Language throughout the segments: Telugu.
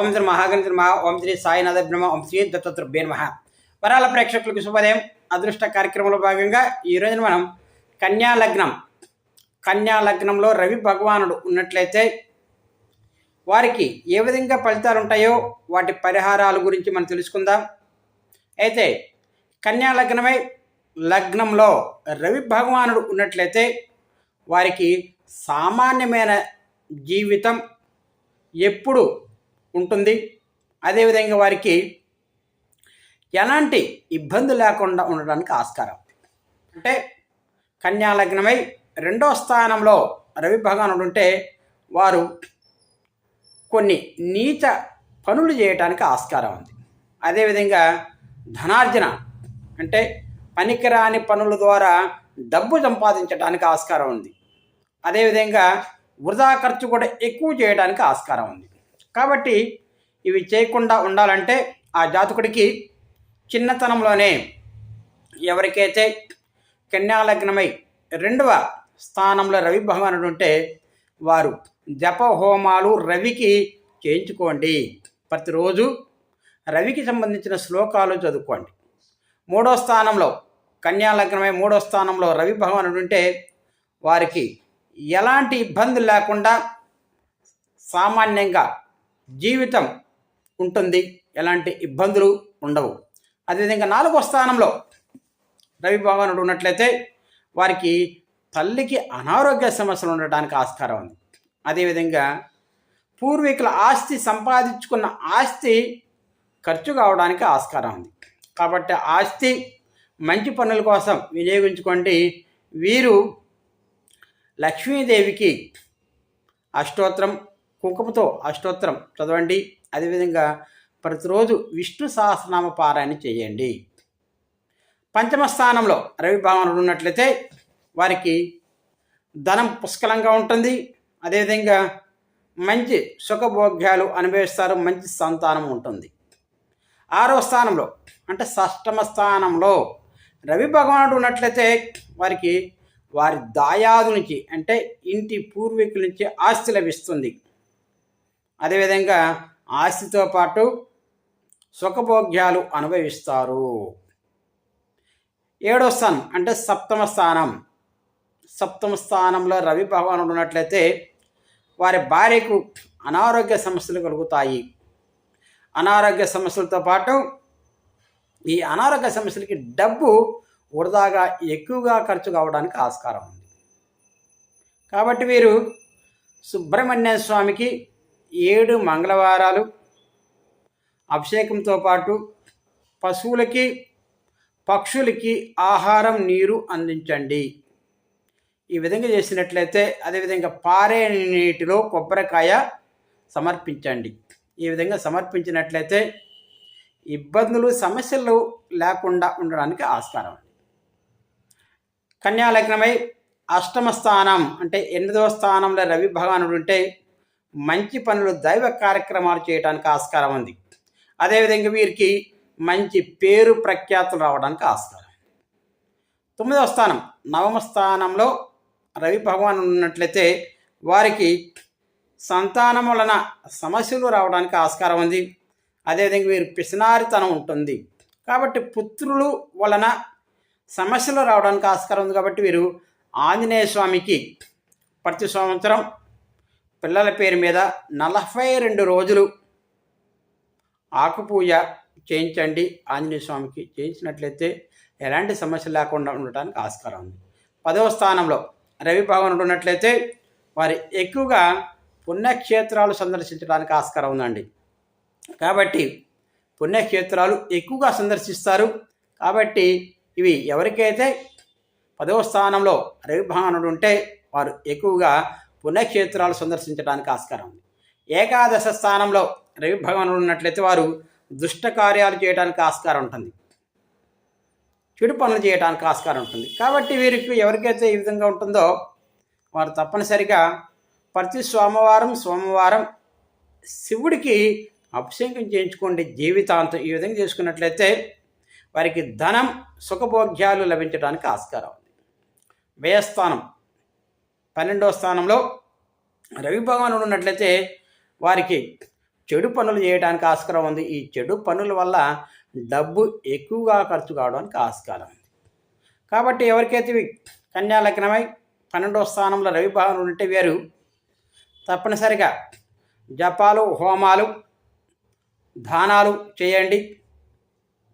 ఓం శ్రీ మహాగణిత మహా ఓం శ్రీ సాయినాథ బ్రహ్మ ఓం శ్రీ దత్తృభ్యే నమ. వరాల ప్రేక్షకులకు శుభోదయం. అదృష్ట కార్యక్రమంలో భాగంగా ఈ రోజున మనం కన్యా లగ్నం. కన్యా లగ్నంలో రవి భగవానుడు ఉన్నట్లయితే వారికి ఏ విధంగా ఫలితాలు ఉంటాయో వాటి పరిహారాల గురించి మనం తెలుసుకుందాం. అయితే కన్యా లగ్నమై లగ్నంలో రవి భగవానుడు ఉన్నట్లయితే వారికి సామాన్యమైన జీవితం ఎప్పుడు ఉంటుంది. అదేవిధంగా వారికి ఎలాంటి ఇబ్బంది లేకుండా ఉండడానికి ఆస్కారం. అంటే కన్యాలగ్నమై రెండో స్థానంలో రవి భగవానుడు ఉంటే వారు కొన్ని నీచ పనులు చేయటానికి ఆస్కారం ఉంది. అదేవిధంగా ధనార్జన అంటే పనికిరాని పనుల ద్వారా డబ్బు సంపాదించడానికి ఆస్కారం ఉంది. అదేవిధంగా వృధా ఖర్చు కూడా ఎక్కువ చేయడానికి ఆస్కారం ఉంది. కాబట్టి ఇవి చేయకుండా ఉండాలంటే ఆ జాతకుడికి చిన్నతనంలోనే ఎవరికైతే కన్యాలగ్నమై రెండవ స్థానంలో రవి భగవానుడు ఉంటే వారు జప హోమాలు రవికి చేయించుకోండి. ప్రతిరోజు రవికి సంబంధించిన శ్లోకాలు చదువుకోండి. మూడో స్థానంలో కన్యాలగ్నమై మూడో స్థానంలో రవి భగవానుడు ఉంటే వారికి ఎలాంటి ఇబ్బందులు లేకుండా సామాన్యంగా జీవితం ఉంటుంది. ఎలాంటి ఇబ్బందులు ఉండవు. అదేవిధంగా నాలుగో స్థానంలో రవి భగవానుడు ఉన్నట్లయితే వారికి తల్లికి అనారోగ్య సమస్యలు ఉండటానికి ఆస్కారం ఉంది. అదేవిధంగా పూర్వీకుల ఆస్తి సంపాదించుకున్న ఆస్తి ఖర్చు కావడానికి ఆస్కారం ఉంది. కాబట్టి ఆస్తి మంచి పనుల కోసం వినియోగించుకోండి. వీరు లక్ష్మీదేవికి అష్టోత్రం కుంకుమతో అష్టోత్తరం చదవండి. అదేవిధంగా ప్రతిరోజు విష్ణు సహస్రనామ పారాయణ చేయండి. పంచమ స్థానంలో రవి భావనలు ఉన్నట్లయితే వారికి ధనం పుష్కలంగా ఉంటుంది. అదేవిధంగా మంచి సుఖభోగ్యాలు అనుభవిస్తారు. మంచి సంతానం ఉంటుంది. ఆరో స్థానంలో అంటే షష్టమ స్థానంలో రవి భగవానుడు ఉన్నట్లయితే వారికి వారి దాయాదు నుంచి అంటే ఇంటి పూర్వీకుల నుంచి ఆస్తి లభిస్తుంది. అదేవిధంగా ఆస్తితో పాటు సుఖభోగ్యాలు అనుభవిస్తారు. ఏడో స్థానం అంటే సప్తమ స్థానం. సప్తమ స్థానంలో రవి భగవానుడు ఉన్నట్లయితే వారి భార్యకు అనారోగ్య సమస్యలు కలుగుతాయి. అనారోగ్య సమస్యలతో పాటు ఈ అనారోగ్య సమస్యలకి డబ్బు వృధాగా ఎక్కువగా ఖర్చు కావడానికి ఆస్కారం ఉంది. కాబట్టి వీరు సుబ్రహ్మణ్య స్వామికి ఏడు మంగళవారాలు అభిషేకంతో పాటు పశువులకి పక్షులకి ఆహారం నీరు అందించండి. ఈ విధంగా చేసినట్లయితే అదేవిధంగా పారే నీటిలో కొబ్బరికాయ సమర్పించండి. ఈ విధంగా సమర్పించినట్లయితే ఇబ్బందులు సమస్యలు లేకుండా ఉండడానికి ఆస్కారం కన్యాలగ్నమై అష్టమ స్థానం అంటే ఎనిమిదవ స్థానంలో రవి భగవానుడు ఉంటే మంచి పనులు దైవ కార్యక్రమాలు చేయడానికి ఆస్కారం ఉంది. అదేవిధంగా వీరికి మంచి పేరు ప్రఖ్యాతులు రావడానికి ఆస్కారం తొమ్మిదవ స్థానం నవమ స్థానంలో రవి భగవాన్ ఉన్నట్లయితే వారికి సంతానం వలన సమస్యలు రావడానికి ఆస్కారం ఉంది. అదేవిధంగా వీరు పిసినారితనం ఉంటుంది. కాబట్టి పుత్రులు వలన సమస్యలు రావడానికి ఆస్కారం ఉంది. కాబట్టి వీరు ఆంజనేయ స్వామికి ప్రతి సంవత్సరం పిల్లల పేరు మీద నలభై రెండు రోజులు ఆకుపూజ చేయించండి. ఆంజనేయ స్వామికి చేయించినట్లయితే ఎలాంటి సమస్య లేకుండా ఉండటానికి ఆస్కారం ఉంది. పదవ స్థానంలో రవి భగవానుడు ఉన్నట్లయితే వారు ఎక్కువగా పుణ్యక్షేత్రాలు సందర్శించడానికి ఆస్కారం ఉందండి. కాబట్టి పుణ్యక్షేత్రాలు ఎక్కువగా సందర్శిస్తారు. కాబట్టి ఇవి ఎవరికైతే పదవ స్థానంలో రవి భవనుడు ఉంటే వారు ఎక్కువగా పుణ్యక్షేత్రాలు సందర్శించడానికి ఆస్కారం ఉంది. ఏకాదశ స్థానంలో రవి భగవానుడు ఉన్నట్లయితే వారు దుష్ట కార్యాలు చేయడానికి ఆస్కారం ఉంటుంది. చెడు పనులు చేయడానికి ఆస్కారం ఉంటుంది. కాబట్టి వీరికి ఎవరికైతే ఈ విధంగా ఉంటుందో వారు తప్పనిసరిగా ప్రతి సోమవారం సోమవారం శివుడికి అభిషేకం చేయించుకోండి జీవితాంతం. ఈ విధంగా చేసుకున్నట్లయితే వారికి ధనం సుఖభోగ్యాలు లభించడానికి ఆస్కారం ఉంది. వ్యయస్థానం పన్నెండవ స్థానంలో రవి భగవానుడు ఉన్నట్లయితే వారికి చెడు పనులు చేయడానికి ఆస్కారం ఉంది. ఈ చెడు పనుల వల్ల డబ్బు ఎక్కువగా ఖర్చు కావడానికి ఆస్కారం ఉంది. కాబట్టి ఎవరికైతే ఇవి కన్యా లగ్నమై పన్నెండవ స్థానంలో రవి భాగం ఉంటే వేరు. తప్పనిసరిగా జపాలు హోమాలు దానాలు చేయండి.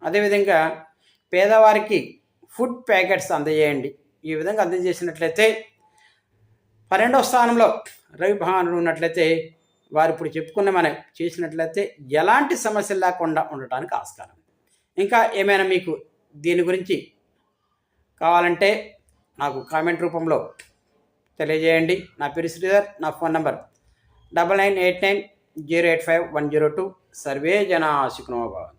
అదేవిధంగా పేదవారికి ఫుడ్ ప్యాకెట్స్ అందజేయండి. ఈ విధంగా అందజేసినట్లయితే పన్నెండవ స్థానంలో రవి భగవానుడు ఉన్నట్లయితే వారు ఇప్పుడు చెప్పుకున్న మనం చేసినట్లయితే ఎలాంటి సమస్యలు లేకుండా ఉండటానికి ఆస్కారం. ఇంకా ఏమైనా మీకు దీని గురించి కావాలంటే నాకు కామెంట్ రూపంలో తెలియజేయండి. నా పేరు శ్రీధర్ నా phone number double nine eight nine zero eight five one zero two. Survey జనా శుక్నోభావం